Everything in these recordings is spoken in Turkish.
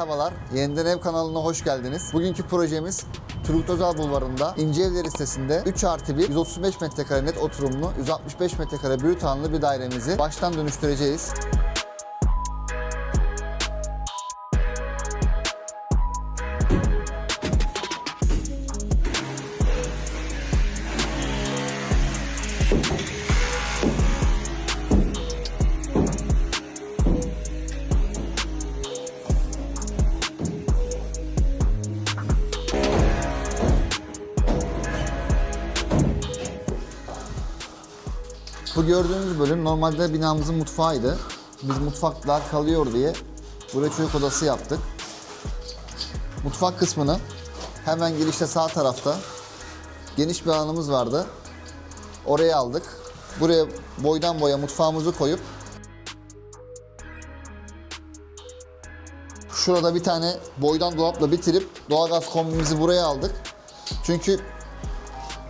Merhabalar, Yeniden Ev kanalına hoş geldiniz. Bugünkü projemiz Turgut Özal Bulvarı'nda İnce Evleri sitesinde 3 artı 1, 135 metrekare net oturumlu, 165 metrekare brüt alanlı bir dairemizi baştan dönüştüreceğiz. Bu gördüğünüz bölüm normalde binamızın mutfağıydı. Biz mutfaklar kalıyor diye buraya çocuk odası yaptık. Mutfak kısmını hemen girişte sağ tarafta geniş bir alanımız vardı. Oraya aldık. Buraya boydan boya mutfağımızı koyup şurada bir tane boydan dolapla bitirip doğalgaz kombimizi buraya aldık. Çünkü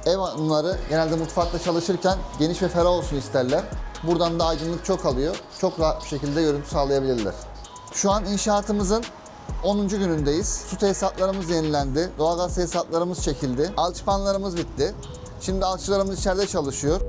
Ev hanımları genelde mutfakta çalışırken geniş ve ferah olsun isterler. Buradan da aydınlık çok alıyor. Çok rahat bir şekilde görüntü sağlayabilirler. Şu an inşaatımızın 10. günündeyiz. Su tesisatlarımız yenilendi. Doğalgaz tesisatlarımız çekildi. Alçıpanlarımız bitti. Şimdi alçılarımız içeride çalışıyor.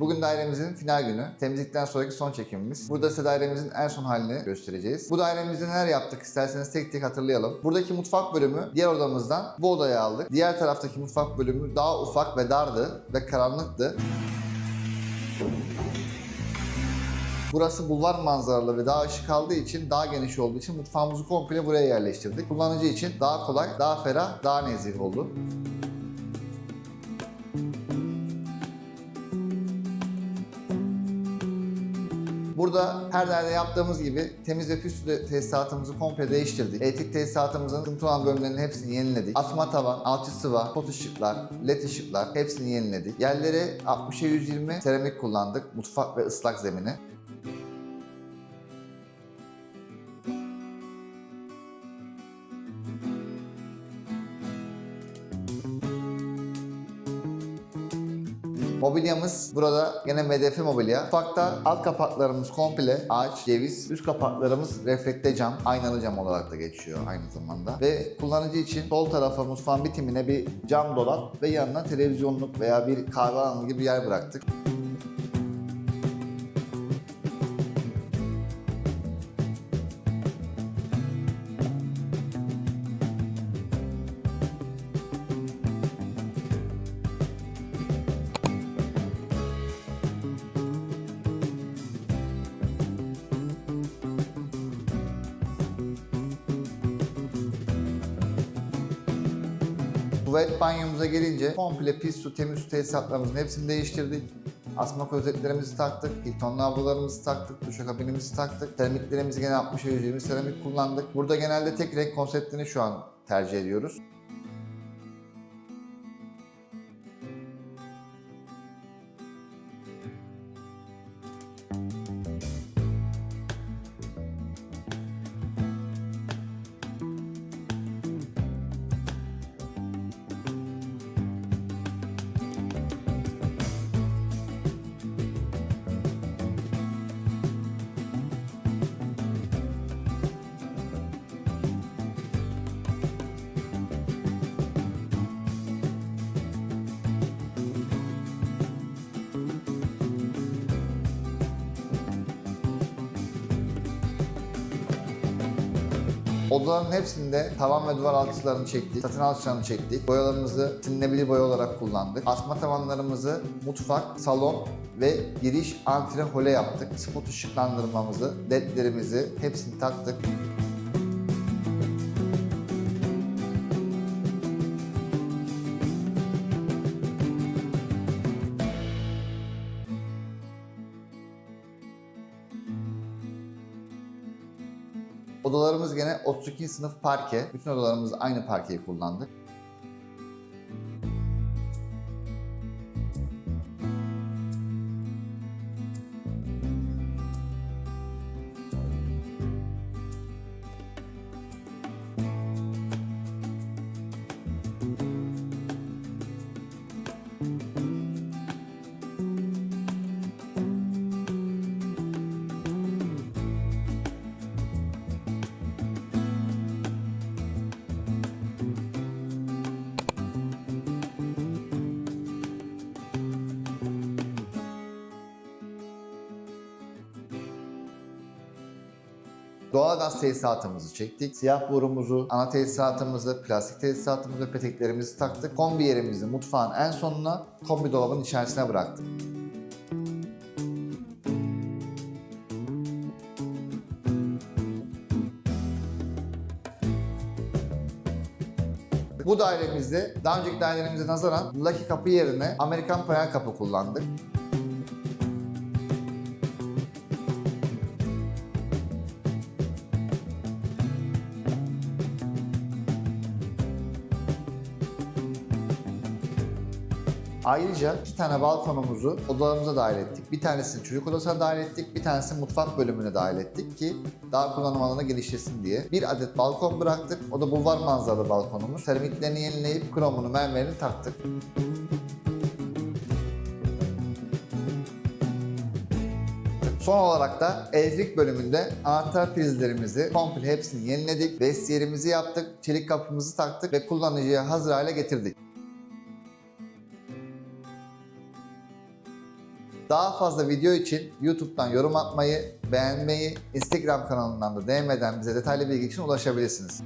Bugün dairemizin final günü. Temizlikten sonraki son çekimimiz. Burada size dairemizin en son halini göstereceğiz. Bu dairemizde neler yaptık isterseniz tek tek hatırlayalım. Buradaki mutfak bölümü diğer odamızdan bu odaya aldık. Diğer taraftaki mutfak bölümü daha ufak ve dardı ve karanlıktı. Burası bulvar manzaralı ve daha ışık aldığı için, daha geniş olduğu için mutfağımızı komple buraya yerleştirdik. Kullanıcı için daha kolay, daha ferah, daha nezih oldu. Burada her dairede yaptığımız gibi temiz ve püs su tesisatımızı komple değiştirdik. Elektrik tesisatımızın sıkıntı olan bölümlerinin hepsini yeniledik. Asma tavan, alçı sıva, pot ışıklar, led ışıklar hepsini yeniledik. Yerlere 60'a 120 seramik kullandık. Mutfak ve ıslak zemini. Mobilyamız burada yine MDF mobilya. Mutfakta alt kapaklarımız komple ağaç, ceviz. Üst kapaklarımız reflekte cam, aynalı cam olarak da geçiyor aynı zamanda. Ve kullanıcı için sol tarafa mutfağın bitimine bir cam dolap ve yanına televizyonluk veya bir kahve alanı gibi yer bıraktık. Tuvalet banyomuza gelince komple pis su, temiz su tesisatlarımızın hepsini değiştirdik. Asma klozetlerimizi taktık, Hilton lavbolarımızı taktık, duşakabinimizi taktık. Seramiklerimizi gene 60'a 120 seramik kullandık. Burada genelde tek renk konseptini şu an tercih ediyoruz. Odaların hepsinde tavan ve duvar alçılarını çektik, satın alçılarını çektik. Boyalarımızı silinebilir boya olarak kullandık. Asma tavanlarımızı mutfak, salon ve giriş antre hole yaptık. Spot ışıklandırmamızı, ledlerimizi hepsini taktık. Odalarımız gene 32 sınıf parke. Bütün odalarımız aynı parkeyi kullandık. Doğalgaz tesisatımızı çektik. Siyah borumuzu, ana tesisatımızı, plastik tesisatımızı peteklerimizi taktık. Kombi yerimizi mutfağın en sonuna, kombi dolabın içerisine bıraktık. Bu dairemizde daha önceki dairelerimize nazaran Lucky kapı yerine Amerikan panel kapı kullandık. Ayrıca iki tane balkonumuzu odalarımıza dahil ettik. Bir tanesini çocuk odasına dahil ettik, bir tanesini mutfak bölümüne dahil ettik ki daha kullanım alanı genişlesin diye. Bir adet balkon bıraktık. O da bulvar manzaralı balkonumuz. Seramiklerini yenileyip kromunu, mermerini taktık. Son olarak da elektrik bölümünde anahtar prizlerimizi komple hepsini yeniledik. Vestiyerimizi yaptık, çelik kapımızı taktık ve kullanıcıya hazır hale getirdik. Daha fazla video için YouTube'dan yorum atmayı, beğenmeyi, Instagram kanalından da DM'den bize detaylı bilgi için ulaşabilirsiniz.